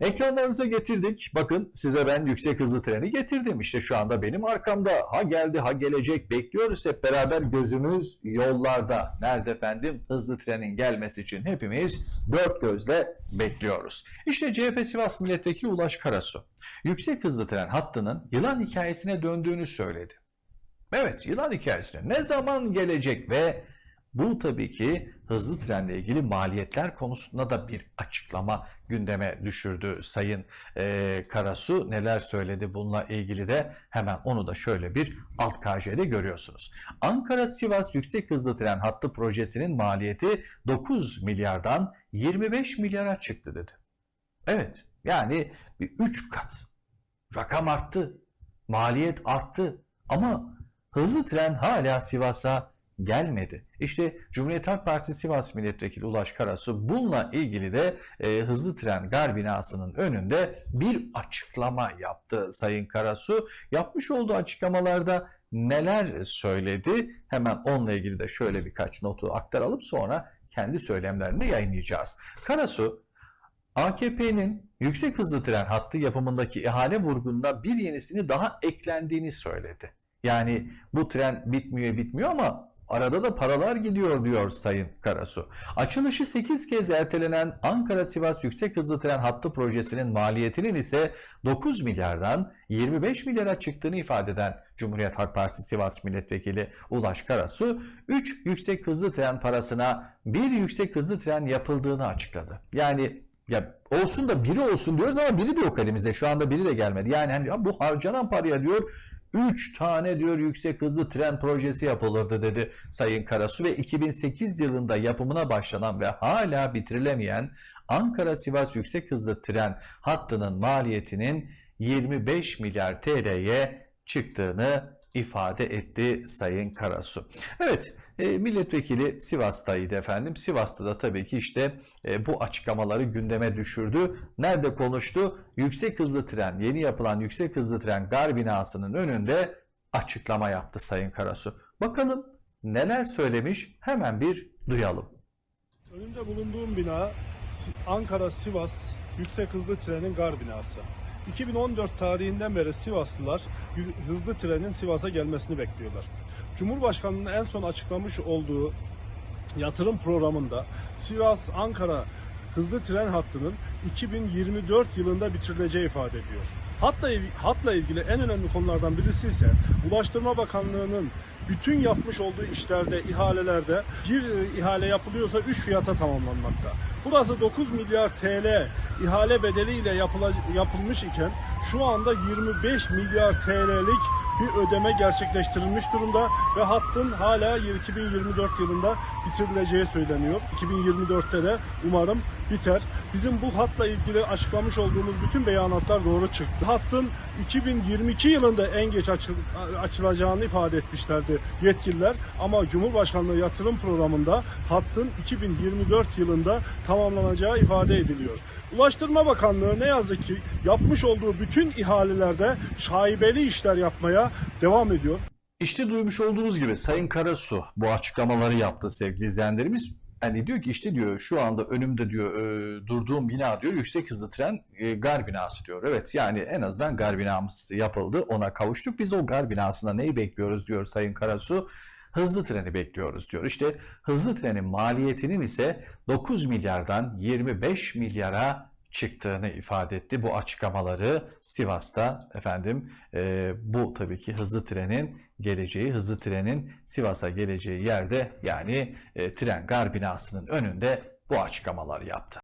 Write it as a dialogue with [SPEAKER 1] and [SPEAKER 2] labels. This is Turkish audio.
[SPEAKER 1] Ekranlarınıza getirdik. Bakın size ben yüksek hızlı treni getirdim. İşte şu anda benim arkamda. Ha geldi ha gelecek bekliyoruz hep beraber gözümüz yollarda. Nerede efendim? Hızlı trenin gelmesi için hepimiz dört gözle bekliyoruz. İşte CHP Sivas Milletvekili Ulaş Karasu yüksek hızlı tren hattının yılan hikayesine döndüğünü söyledi. Evet yılan hikayesine ne zaman gelecek ve bu tabii ki hızlı trenle ilgili maliyetler konusunda da bir açıklama gündeme düşürdü Sayın eee, Karasu. Neler söyledi bununla ilgili de hemen onu da şöyle bir alt KJ'de görüyorsunuz. Ankara-Sivas yüksek hızlı tren hattı projesinin maliyeti 9 milyardan 25 milyara çıktı dedi. Evet yani bir 3 kat rakam arttı, maliyet arttı ama hızlı tren hala Sivas'a gelmedi. İşte Cumhuriyet Halk Partisi Sivas Milletvekili Ulaş Karasu bununla ilgili de e, hızlı tren gar binasının önünde bir açıklama yaptı Sayın Karasu. Yapmış olduğu açıklamalarda neler söyledi? Hemen onunla ilgili de şöyle birkaç notu aktaralım sonra kendi söylemlerini yayınlayacağız. Karasu AKP'nin yüksek hızlı tren hattı yapımındaki ihale vurgununa bir yenisini daha eklendiğini söyledi. Yani bu tren bitmiyor bitmiyor ama arada da paralar gidiyor diyor Sayın Karasu. Açılışı 8 kez ertelenen Ankara-Sivas yüksek hızlı tren hattı projesinin maliyetinin ise 9 milyardan 25 milyara çıktığını ifade eden Cumhuriyet Halk Partisi Sivas Milletvekili Ulaş Karasu, 3 yüksek hızlı tren parasına bir yüksek hızlı tren yapıldığını açıkladı. Yani ya olsun da biri olsun diyoruz ama biri de yok elimizde. Şu anda biri de gelmedi. Yani hani ya bu harcanan paraya diyor 3 tane diyor yüksek hızlı tren projesi yapılırdı dedi Sayın Karasu ve 2008 yılında yapımına başlanan ve hala bitirilemeyen Ankara-Sivas yüksek hızlı tren hattının maliyetinin 25 milyar TL'ye çıktığını ifade etti Sayın Karasu. Evet, e, milletvekili Sivas'taydı efendim. Sivas'ta da tabii ki işte e, bu açıklamaları gündeme düşürdü. Nerede konuştu? Yüksek hızlı tren, yeni yapılan yüksek hızlı tren gar binasının önünde açıklama yaptı Sayın Karasu. Bakalım neler söylemiş hemen bir duyalım.
[SPEAKER 2] Önünde bulunduğum bina Si- Ankara-Sivas yüksek hızlı trenin gar binası. 2014 tarihinden beri Sivaslılar hızlı trenin Sivas'a gelmesini bekliyorlar. Cumhurbaşkanının en son açıklamış olduğu yatırım programında Sivas-Ankara hızlı tren hattının 2024 yılında bitirileceği ifade ediyor. Hatla, hatla ilgili en önemli konulardan birisi ise Ulaştırma Bakanlığı'nın bütün yapmış olduğu işlerde, ihalelerde bir e, ihale yapılıyorsa 3 fiyata tamamlanmakta. Burası 9 milyar TL ihale bedeliyle yapılmış iken şu anda 25 milyar TL'lik bir ödeme gerçekleştirilmiş durumda ve hattın hala 2024 yılında bitirileceği söyleniyor. 2024'te de umarım biter. Bizim bu hatla ilgili açıklamış olduğumuz bütün beyanatlar doğru çıktı. Hattın 2022 yılında en geç açıl- açılacağını ifade etmişlerdi yetkililer ama Cumhurbaşkanlığı yatırım programında hattın 2024 yılında tamamlanacağı ifade ediliyor. Ulaştırma Bakanlığı ne yazık ki yapmış olduğu bütün ihalelerde şaibeli işler yapmaya devam ediyor.
[SPEAKER 1] İşte duymuş olduğunuz gibi Sayın Karasu bu açıklamaları yaptı sevgili izleyenlerimiz. Yani diyor ki işte diyor şu anda önümde diyor e, durduğum bina diyor yüksek hızlı tren e, gar binası diyor. Evet yani en azından gar binamız yapıldı ona kavuştuk. Biz o gar binasında neyi bekliyoruz diyor Sayın Karasu. Hızlı treni bekliyoruz diyor. İşte hızlı trenin maliyetinin ise 9 milyardan 25 milyara çıktığını ifade etti. Bu açıklamaları Sivas'ta efendim e, bu tabii ki hızlı trenin geleceği, hızlı trenin Sivas'a geleceği yerde yani e, tren gar binasının önünde bu açıklamaları yaptı.